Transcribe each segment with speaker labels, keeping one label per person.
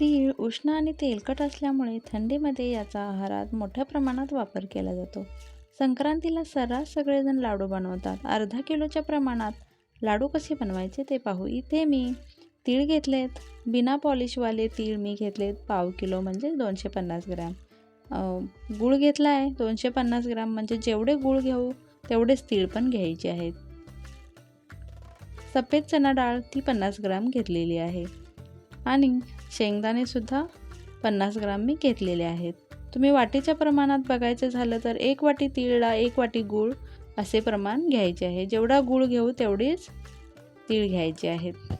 Speaker 1: तीळ उष्ण आणि तेलकट असल्यामुळे थंडीमध्ये याचा आहारात मोठ्या प्रमाणात वापर केला जातो. संक्रांतीला सर्रास सगळेजण लाडू बनवतात. अर्धा किलोच्या प्रमाणात लाडू कसे बनवायचे ते पाहू. इथे मी तीळ घेतलेत. बिना पॉलिशवाले तीळ मी घेतलेत. पाव किलो म्हणजे दोनशे पन्नास ग्रॅम. गुळ गूळ घेतला आहे दोनशे पन्नास ग्राम म्हणजे जेवढे गूळ घेऊ तेवढेच तीळ पण घ्यायचे आहेत. सफेद चणा डाळ ती पन्नास ग्राम घेतलेली आहे. आणि शेंगदाणेसुद्धा पन्नास ग्राम मी घेतलेले आहेत. तुम्ही वाटीच्या प्रमाणात बघायचं झालं तर एक वाटी तिळला एक वाटी गूळ असे प्रमाण घ्यायचे आहे. जेवढा गूळ घेऊ तेवढीच तीळ घ्यायचे आहेत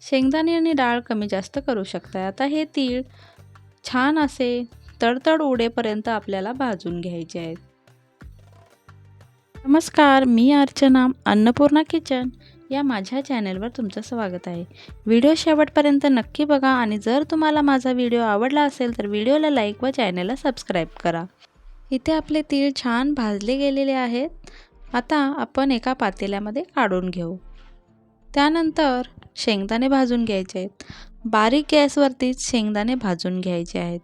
Speaker 1: शेंगदाणे आणि डाळ कमी जास्त करू शकता आता हे तीळ छान असे तडतड उडेपर्यंत आपल्याला भाजून घ्यायचे आहेत. नमस्कार मी अर्चना अन्नपूर्णा किचन. या माझ्या चॅनलवर तुमचं स्वागत आहे. व्हिडिओ शेवटपर्यंत नक्की बघा आणि जर तुम्हाला माझा व्हिडिओ आवडला असेल तर व्हिडिओला लाईक व चॅनलला सबस्क्राईब करा. इथे आपले तीळ छान भाजले गेलेले आहेत. आता आपण एका पातेल्यामध्ये काढून घेऊ. त्यानंतर शेंगदाणे भाजून घ्यायचे आहेत. बारीक गॅसवरतीच शेंगदाणे भाजून घ्यायचे आहेत.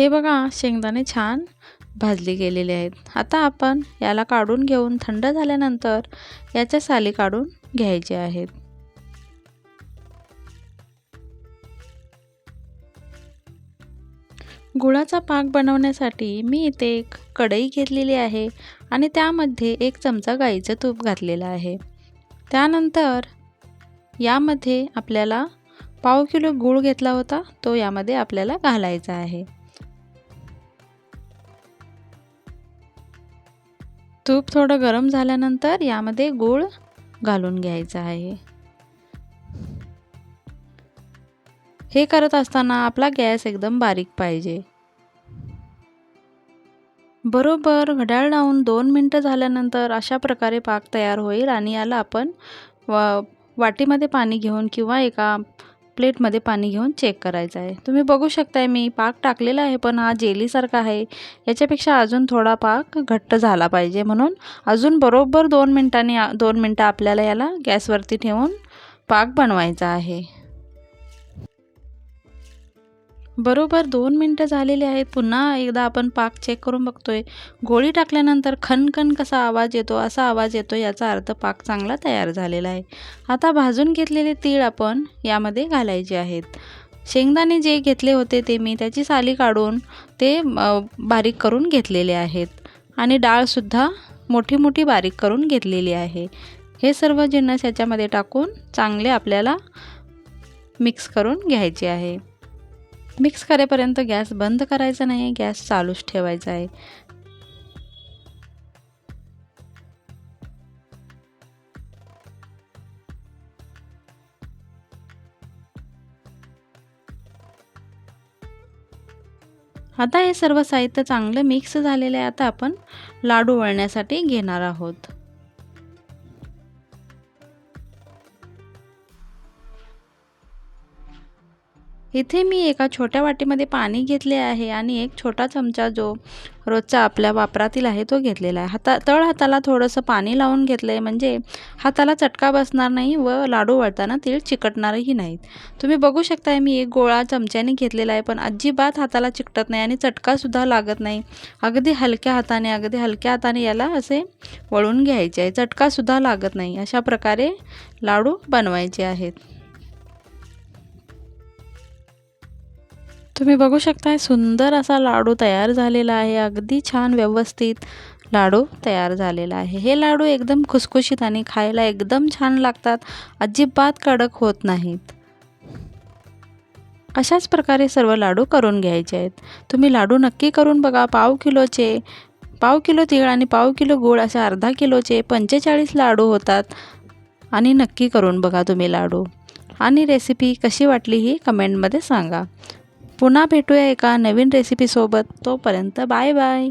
Speaker 1: हे बघा शेंगदाणे छान भाजले गेलेले आहेत. आता आपण याला काढून घेऊन थंड झाल्यानंतर याच्या साली काढून घ्यायचे आहेत. गुळाचा पाक बनवण्यासाठी मी इथे एक कढई घेतलेली आहे आणि त्यामध्ये एक चमचा गाईचं तूप घातलेलं आहे. त्यानंतर यामध्ये आपल्याला पाव किलो गूळ घेतला होता तो यामध्ये आपल्याला घालायचा आहे. तूप थोडं गरम झाल्यानंतर यामध्ये गूळ घालून घ्यायचा आहे. हे करत असताना आपला गॅस एकदम बारीक पाहिजे. बरोबर घड्याळ लावून दोन मिनटं झाल्यानंतर अशा प्रकारे पाक तयार होईल आणि याला आपण वा वाटीमध्ये पाणी घेऊन किंवा एका प्लेटमध्ये पाणी घेऊन चेक करायचं आहे. तुम्ही बघू शकताय मी पाक टाकलेला आहे पण हा जेलीसारखा आहे. याच्यापेक्षा अजून थोडा पाक घट्ट झाला पाहिजे म्हणून. अजून बरोबर दोन मिनटांनी दोन मिनटं आपल्याला याला गॅसवरती ठेवून पाक बनवायचा आहे. बरोबर दोन मिनटं झालेली आहेत. पुन्हा एकदा आपण पाक चेक करून बघतोय. गोळी टाकल्यानंतर खनखन कसा आवाज येतो असा आवाज येतो याचा अर्थ पाक चांगला तयार झालेला आहे. आता भाजून घेतलेले तीळ आपण यामध्ये घालायचे आहेत. शेंगदाणे जे घेतले होते ते मी त्याची साली काढून ते बारीक करून घेतलेले आहेत. आणि डाळसुद्धा मोठी मोठी बारीक करून घेतलेली आहे. हे सर्व जिन्नस याच्यामध्ये टाकून चांगले आपल्याला मिक्स करून घ्यायचे आहे. मिक्स करेपर्यंत गॅस बंद करायचा नाही गॅस चालूच ठेवायचा आहे. आता हे सर्व साहित्य चांगलं मिक्स झालेलं आहे आता आपण लाडू वळण्यासाठी घेणार आहोत. इथे मी एका छोट्या वाटीमध्ये पाणी घेतले आहे आणि एक छोटा चमचा जो रोजचा आपल्या वापरातील आहे तो घेतलेला आहे. हाता तळ हाताला थोडंसं पाणी लावून घेतलं आहे म्हणजे हाताला चटका बसणार नाही व लाडू वळताना तीळ चिकटणारही नाहीत. तुम्ही बघू शकताय मी एक गोळा चमच्याने घेतलेला आहे पण अजिबात हाताला चिकटत नाही आणि चटकासुद्धा लागत नाही. अगदी हलक्या हाताने अगदी हलक्या हाताने याला असे वळून घ्यायचे आहे. चटकासुद्धा लागत नाही. अशा प्रकारे लाडू बनवायचे आहेत. तुम्ही बघू शकताय सुंदर असा लाडू तयार झालेला आहे. अगदी छान व्यवस्थित लाडू तयार झालेला आहे. हे लाडू एकदम खुसखुशीत आणि खायला एकदम छान लागतात. अजिबात कडक होत नाहीत. अशाच प्रकारे सर्व लाडू करून घ्यायचे आहेत. तुम्ही लाडू नक्की करून बघा. पाव किलोचे पाव किलो तीळ आणि पाव किलो गूळ असे अर्धा किलोचे पंचेचाळीस लाडू होतात. आणि नक्की करून बघा तुम्ही लाडू. आणि रेसिपी कशी वाटली ही कमेंटमध्ये सांगा. पुन्हा भेटूया एका नवीन रेसिपीसोबत तोपर्यंत बाय बाय.